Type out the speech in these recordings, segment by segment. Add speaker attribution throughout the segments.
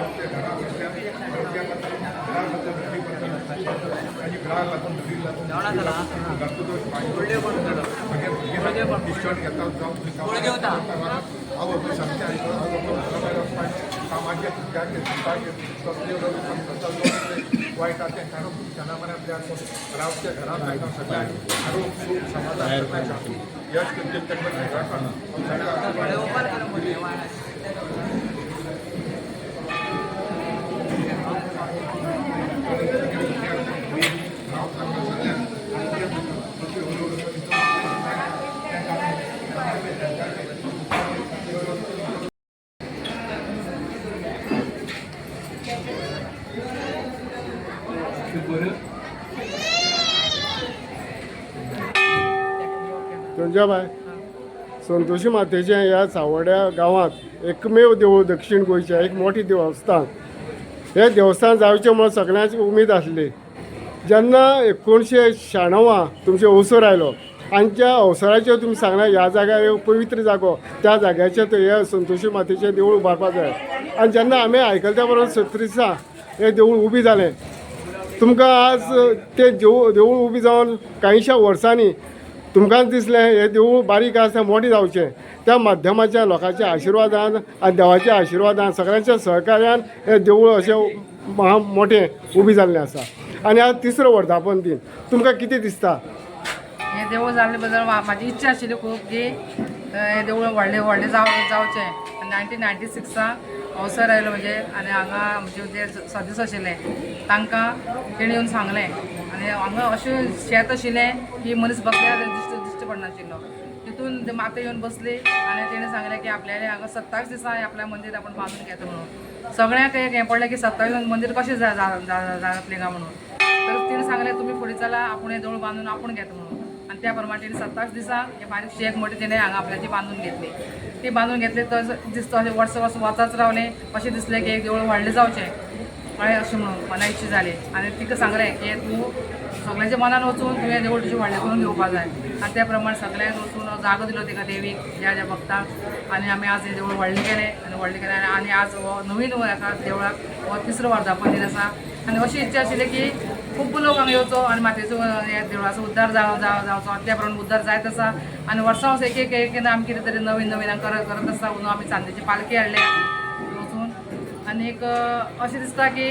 Speaker 1: आमच्या घराबसल्या
Speaker 2: आणि ग्रहाला पण
Speaker 1: धुरीला घालतो
Speaker 2: डिस्चार्ज घेता आवडतो सांगते सामाजिक वायट आते कारण त्यांना मनातल्या रावच्या घरात आयटम सगळ्या आरोप समाधान यश
Speaker 1: करते त्यांना
Speaker 3: बाय संतोशी मातेचें ह्या सावड्या गांवांत एकमेव देवूळ दक्षिण गोंयचें एक मोठें देवस्थान. हें देवस्थान जावचें म्हणून सगळ्यांची उमेद आसली जेन्ना एकोणशे शाण्णवां तुमचे अवसर आयलो आनी त्या अवसराचेर तुमी सांगला ह्या जाग्यार पवित्र जागो. त्या जाग्याचेर हे संतोशी मातेचें देवूळ उबारपाक जाय. आनी जेन्ना आमी आयकल त्या बरोबर सत्रिसा हे हें देवूळ उबी जालें तुमकां आज तें देवूळ देवूळ उबी जावन कांयशा वर्सांनी तुमकां दिसलें हें देवूळ बारीक आसा मोटें जावचें. त्या माध्यमाच्या लोकांच्या आशिर्वादान आनी देवाच्या आशिर्वादान सगळ्यांच्या सहकार्यान हें देवूळ अशें महा मोठें उबी जाल्लें आसा. आनी आज तिसरो वर्धापन दिन. तुमकां कितें दिसता?
Speaker 4: हें देवूळ जाल्ले बद्दल म्हाजी इच्छा आशिल्ली खूब की हें देवूळ व्हडलें व्हडलें जाव जावचें. नायन्टीन नायन्टी सिक्सा अवसर आयलो म्हणजे आनी हांगा म्हणजे जे सदस्य आशिल्ले तांकां तेणी येवन सांगलें. आनी हांगा अशें शेत आशिल्लें की मनीस बसल्यार दिश्ट दिश्टी पडनाशिल्लो तितून ते माते येवन बसली आनी तेणें सांगलें की आपल्याले हांगा सत्तावीस दिसां आपल्या मंदीर आपण बांदून घेता म्हणून. सगळ्यांक एक हें पडलें की सत्तावीस मंदीर कशें जा- जातलें काय म्हणून. तर तिणें सांगलें तुमी फुडें चला आपूण हें देवूळ बांदून आपूण घेता म्हणून. आनी त्या प्रमाणे तिणें सत्तावीस दिसा हे बारीकशी एक मोठी तिणें हांगा आपल्याची बांदून घेतली. ती बांदून घेतली तर दिसता अशें वर्स वर्स वचच रावलें. अशें दिसलें की एक देवूळ व्हडलें जावचें कळ्ळें अशें म्हणून मना इच्छा जाली आनी तिका सांगलें की तूं सगळ्यांच्या मनान वचून तुवें देवूळ तुजें व्हडलें करून घेवपाक जाय आनी त्या प्रमाण सगळ्यांक वचून जागो दिलो तिका देवीक ज्या ज्या भक्तांक आनी आमी आज हें देवूळ व्हडलें केलें. आनी व्हडलें केलें. आनी आज हो नवीन एका देवळाक हो तिसरो वर्धापन दीन आसा आनी अशी इच्छा आशिल्ली की खूब लोक हांगा येवचो आनी मातयेचो हे देवळाचो उद्धार जाव जाव जावचो त्या प्रमाण उद्धार जायत आसा आनी वर्सां वर्स एक एक एक आमी कितें तरी नवीन नवीन करत करत आसा म्हणून आमी चांदीची पालखी हाडल्या एक अशें दिसता की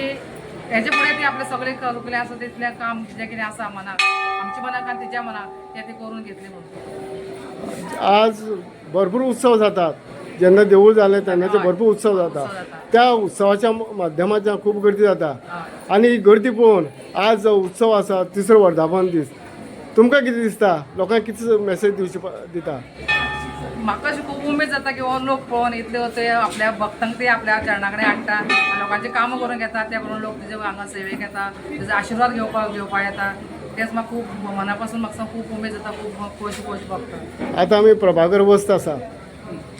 Speaker 4: हेजे फुडें ती आपले सगळे करुकले आसा तितलें काम जें कितें आसा मनाक आमच्या मनाक आनी तिच्या मनाक तें ती करून घेतली म्हणून.
Speaker 3: आज भरपूर उत्सव जातात. जेन्ना देवूळ जालें तेन्नाचे भरपूर उत्सव जाता त्या उत्सवाच्या माध्यमांतल्यान खूब गर्दी जाता आनी ही गर्दी पळोवन आज जो उत्सव आसा तिसरो वर्धापन दीस. तुमकां कितें दिसता? लोकांक कितें मॅसेज दिवची दिता?
Speaker 4: म्हाका अशी खूब उमेद जाता की हो लोक पळोवन इतले ते आपल्या भक्तांक ते आपल्या चरणा कडेन हाडटा आनी लोकांचे कामां करून घेता त्या करून लोक तुजे हांगा सेवेक येता तेजो आशिर्वाद घेवपाक घेवपाक येता तेच म्हाका खूब मना पासून म्हाका खूब उमेद जाता खूब खोश खोश भक्त
Speaker 3: आतां आमी प्रभाकर वस्त आसा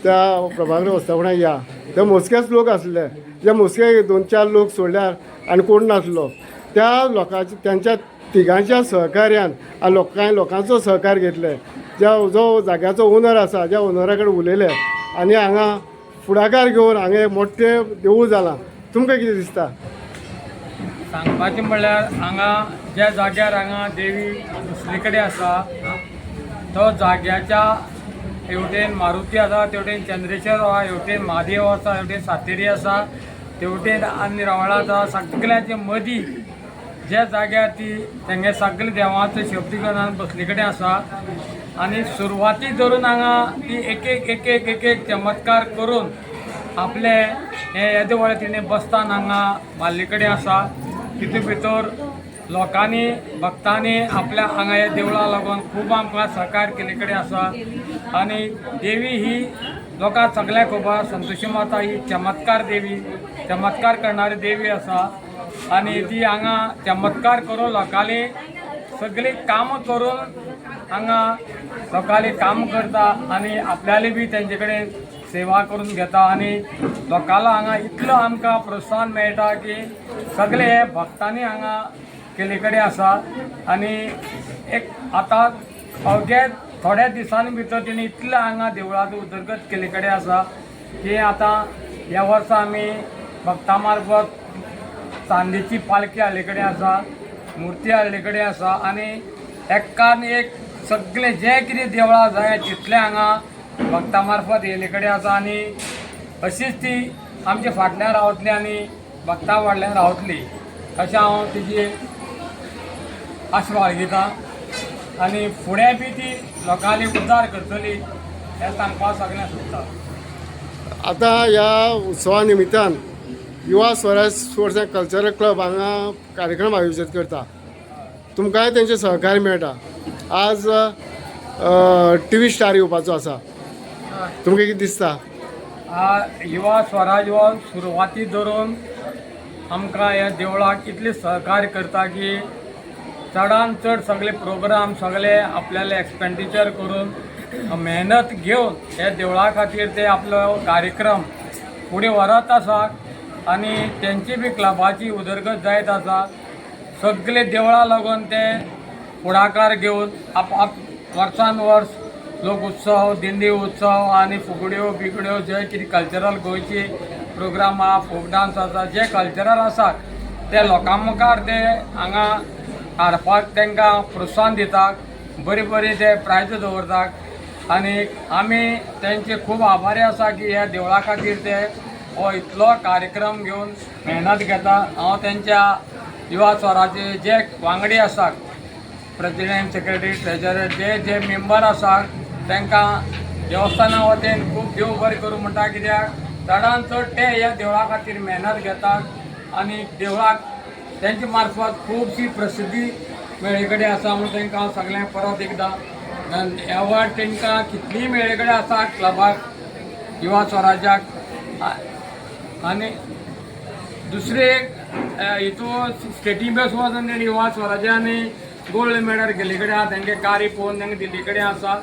Speaker 3: त्या प्रभाकर वस्ता या. ते मोजकेच लोक आसले जे मोजके दोन चार लोक सोडल्यार आनी कोण नासलो त्या लोकांच्या त्यांच्या तिगांच्या सहकार्यान आनी लोकां लोकांचो सहकार घेतले ज्या जो जाग्याचो ओनर आसा ज्या ओनरा कडेन उलयले आनी हांगा फुडाकार घेवन हांगा एक मोठें देवूळ जालां तुमकां कितें दिसता?
Speaker 5: सांगपाचें म्हणल्यार हांगा ज्या जाग्यार हांगा देवी दुसरे कडेन आसा तो जाग्याच्या हेवटेन मारुती आसा तेवटेन चंद्रेश्वर आसा हेवटेन महादेव आसा हेवटेन सातेरी आसा तेवटेन आनी रावळा आसा सगळ्यांचे मदीं ज्या जाग्यार ती तेंगे सगळे देवाचो शब्दीकरण बसले कडेन आसा आनी सुरवाती धरून हांगा ती एक एक एक एक एक एक चमत्कार करून आपले हे येदेवळे तिणें बसतान हांगा बाल्ले कडेन आसा तितून भितर लोकांनी भक्तांनी आपल्या हांगा ह्या देवळा लागून खूब आमकां सहकार केले कडेन आसा आनी देवी ही लोकां सगळ्यांक खबर संतोशी माता ही चमत्कार देवी चमत्कार करणारी देवी आसा आनी ती हांगा चमत्कार करून लोकांनी सगळी कामां करून हांगा लोकांनी काम करता आनी आपल्याली बी तेंचे कडेन सेवा करून घेता. आनी लोकांना हांगा इतलो आमकां प्रोत्साहन मेळटा की सगळे हे भक्तांनी हांगा केले कडेन आसा आनी एक आतां अवघे थोड्या दिसांनी भितर तेणी इतलो हांगा देवळाचो उदरगत केले कडेन आसा की आतां ह्या वर्सा आमी भक्तां मार्फत चांदीची पालखी हाले कडेन आसा मुर्ती हाडले कडेन आसा आनी एक्कान एक सगळे जे कितें देवळां जाय तितले हांगा भक्ता मार्फत येयले कडेन आसा आनी अशीच ती आमच्या फाटल्यान रावतली आनी भक्ता फाटल्यान रावतली. अशें हांव तिजी आस्वाद घेता. आनी फुडें बी ती लोकांनी उद्धार करतली हें सांगपाक सगळ्यांक सोदता
Speaker 3: आता ह्या उत्सवा निमित्तान Yuva Swaraj sports and cultural club हांगा कार्यक्रम आयोजीत करता. तुमकांय तेंचे सहकार्य मेळटा. आज टी व्ही स्टार येवपाचो आसा. तुमकां कितें दिसता?
Speaker 5: युवा स्वराज हो सुरवाती धरून आमकां ह्या देवळाक इतले सहकार्य करता की चडान चड सगळे प्रोग्राम सगळे आपल्याले एक्सपेंडिचर करून मेहनत घेवन हे देवळा खातीर ते आपलो कार्यक्रम फुडें व्हरत आसा आनी तेंची बी क्लबाची उदरगत जायत आसा सगळे देवळां लागून ते फुडाकार घेवन आप आप वर्सान वर्स लोक उत्सव दिंडी उत्सव आनी फुगड्यो बिगड्यो जे कितें कल्चरल गोंयची प्रोग्राम आहा फोक डान्स आसा जे कल्चरल आसात ते लोकां मुखार ते हांगा हाडपाक तांकां प्रोत्साहन दितात बरी बरी ते प्रायज दवरतात. आनी आमी तेंचे खूब आभारी आसा की ह्या देवळा खातीर ते हो इतलो कार्यक्रम घेवन मेहनत घेता. हांव तेंच्या युवा स्वराचे जे वांगडी आसात प्रेसिडेंट सेक्रेटरी ट्रेजरर जे जे मेंबर आसात तांकां देवस्थाना वतीन खूब देव बरें करूं म्हणटा कित्याक चडान चड ते ह्या देवळा खातीर मेहनत घेतात आनी देवळाक तेंचे मार्फत खुबशी प्रसिद्धी मेळे कडेन आसा म्हणून तांकां हांव सगळ्यांक परत एकदां एवॉर्ड तांकां कितलीय मेळे कडेन आसा क्लबाक युवा स्वराज्याक आणि आनी दुसरे एक हितून स्टेटी बस वचून तेणी युवा स्वराज्यानी गोल्ड मेडल गेले कडेन आसा तेंगे कार्य पळोवन तांकां दिल्ली कडेन आसा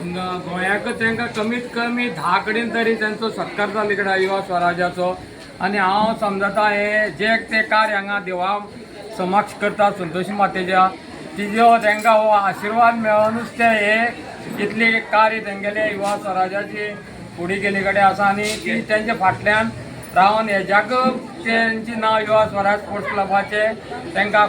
Speaker 5: गोंयाक तांकां कमीत कमी धा कडेन तरी तांचो सत्कार जाल्ले कडेन युवा स्वराज्याचो. आनी हांव समजता हे जे ते कार्य हांगा देवा समक्ष करता संतोशी मातेच्या तिजो तांकां हो आशिर्वाद मेळोनूच ते हे इतले कार्य तेंगेले युवा स्वराज्याची फुडें गेले कडेन आसा आनी ती तेंच्या फाटल्यान रावन हेज्याक तेंचे नांव युवा स्वराज स्पोर्ट्स क्लबाचे तांकां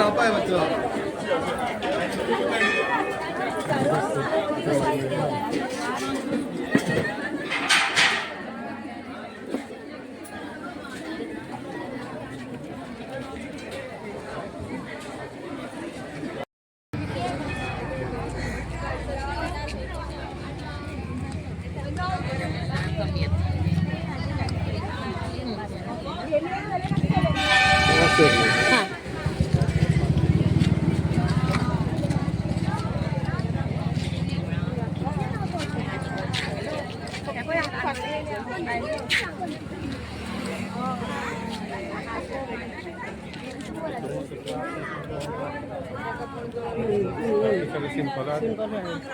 Speaker 5: రాపాయ
Speaker 6: వచ్చా Thank you. Terima ada telah menonton!